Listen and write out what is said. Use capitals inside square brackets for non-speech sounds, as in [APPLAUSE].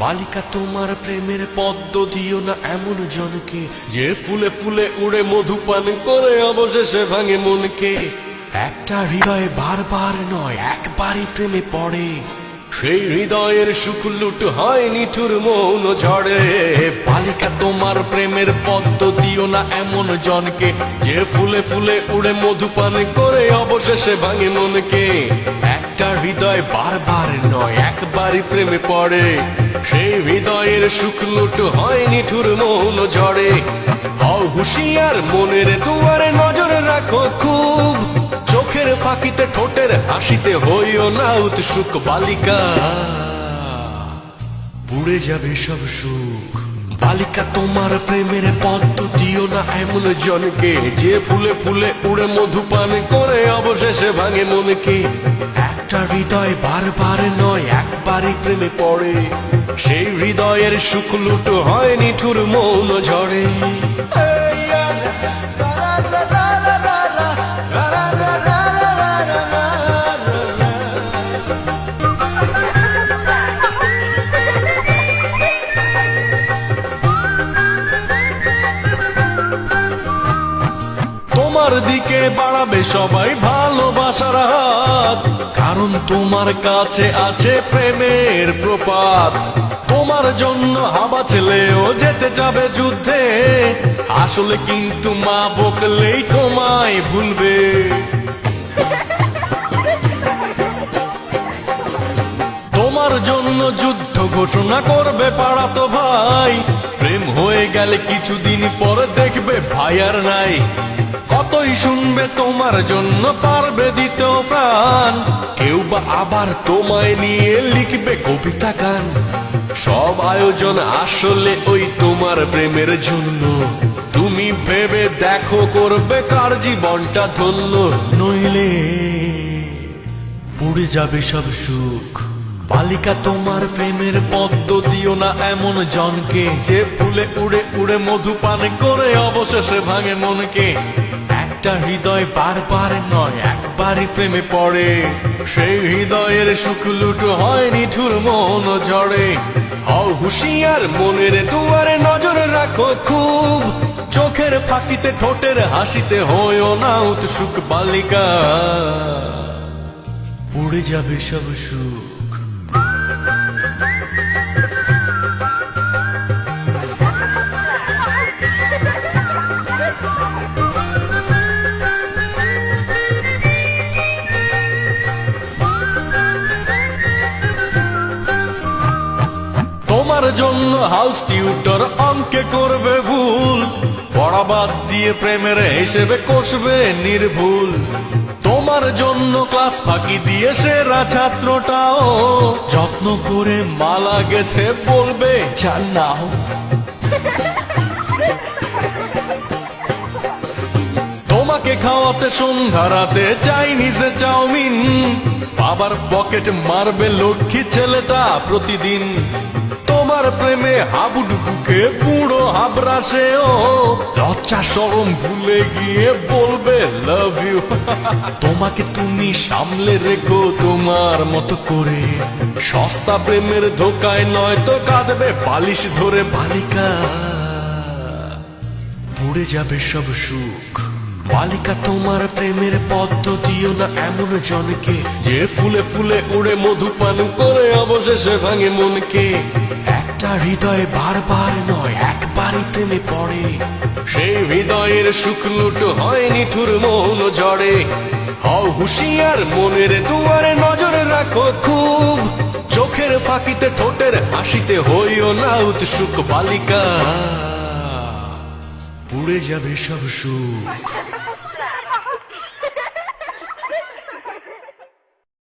বালিকা তোমার প্রেমের পদ্ম দিও না এমন জনকে। যে ফুলে ফুলে উড়ে মধু পান করে অবশেষে ভাঙে মনকে। একটা হৃদয় বারবার নয়, একবারই প্রেমে পড়ে। সেই হৃদয়ের সুখ লুট হয় নিঠুর মৌন ঝড়ে। বালিকা তোমার প্রেমের পদ্ম দিও না এমন জনকে। যে ফুলে ফুলে উড়ে মধু পান করে অবশেষে ভাঙে মনকে। একটা হৃদয় বারবার নয়, একবারই প্রেমে পড়ে। সেই হৃদয়ের সুখ লুট হয় নিঠুর মৌন হও হুশিয়ার মনের দুয়ারে নজর রাখো খুব। চোখের ফাঁকিতে, ঠোঁটের হাসিতে হইও না উৎসুক বালিকা। পুড়ে যাবে সব সুখ। বালিকা, তোমার প্রেমের পদ্ম দিও না এমন জনকে। যে ফুলে ফুলে উড়ে মধু পান করে, অবশেষে ভাঙে মনকে। একটা হৃদয় বারবার নয়, একবারই প্রেমে পড়ে। সেই হৃদয়ের সুখ লুটো হয় নিঠুর মৌন ঝড়ে তোমার দিকে বাড়াবে সবাই ভালোবাসার হাত। কারণ তোমার কাছে আছে প্রেমের প্রপাত। তোমার জন্য হাবা ছেলেও যেতে যাবে যুদ্ধে। আসলে কিন্তু মা বকলেই তোমায় ভুলবে। তোমার জন্য যুদ্ধ ঘোষণা করবে পাড়াতো ভাই। গেলে কিছুদিন পরে দেখবে ভাই আর নাই। কতই শুনবে তোমার জন্য পারবে দিতেও প্রাণ। কেউ বা আবার তোমায় নিয়ে লিখবে কবিতা গান। সব আয়োজন আসলে ওই তোমার প্রেমের জন্য। তুমি ভেবে দেখো, করবে কার জীবনটা ধন্য। নইলে পুড়ে যাবে সব সুখ। বালিকা, তোমার প্রেমের পদ্ম দিও না এমন জনকে। যে ফুলে উড়ে উড়ে মধু পান করে অবশেষে ভাঙে মনকে। একটা হৃদয় বারবার নয়, একবারই প্রেমে পড়ে। সেই হৃদয়ের সুখ লুট হয় নিঠুর মন ঝড়ে হও হুশিয়ার মনের দুয়ারে নজর রাখো খুব। চোখের ফাঁকিতে, ঠোঁটের হাসিতে হইও না উৎসুক বালিকা। উড়ে যাবে সব সুখ। জন্য হাউস টিউটর অঙ্কে করবে ভুল। পড়াবাদ দিয়ে প্রেমের হিসেবে কষবে নির্ভুল। তোমার জন্য ক্লাস ফাঁকি দিয়ে সেরা ছাত্রটাও। যত্ন করে মালা গেথে বলবে, চাল নাও। তোমাকে খাওয়াতে সন্ধ্যা রাতে চাইনিজে চাউমিন। বাবার পকেট মারবে লক্ষ্মী ছেলেটা প্রতিদিন। তোমার প্রেমে হাবুডুবুকে পুরো হাবরাসেও লজ্জা সরম ভুলে গিয়ে বলবে লাভ ইউ [LAUGHS] তোমাকে তুমি সামলে রেখো তোমার মতো করে। সস্তা প্রেমের ধোকায় নয় তো কাঁদবে, বালিশ ধরে বালিকা। পুড়ে যাবে সব সুখ। বালিকা, তোমার প্রেমের পদ্ম দিও না এমন জনকে। যে ফুলে ফুলে উড়ে মধু পান করে অবশেষে ভাঙে মনকে। একটা হৃদয় বারবার নয় একবারই প্রেমে পড়ে। সেই হৃদয়ের লুট হয় নিঠুর মৌন ঝড়ে হও হুশিয়ার মনের দুয়ারে নজর রাখো খুব। চোখের ফাঁকিতে ঠোঁটের হাসিতে হইও না উৎসুক বালিকা। পুড়ে যাবে সব সুখ।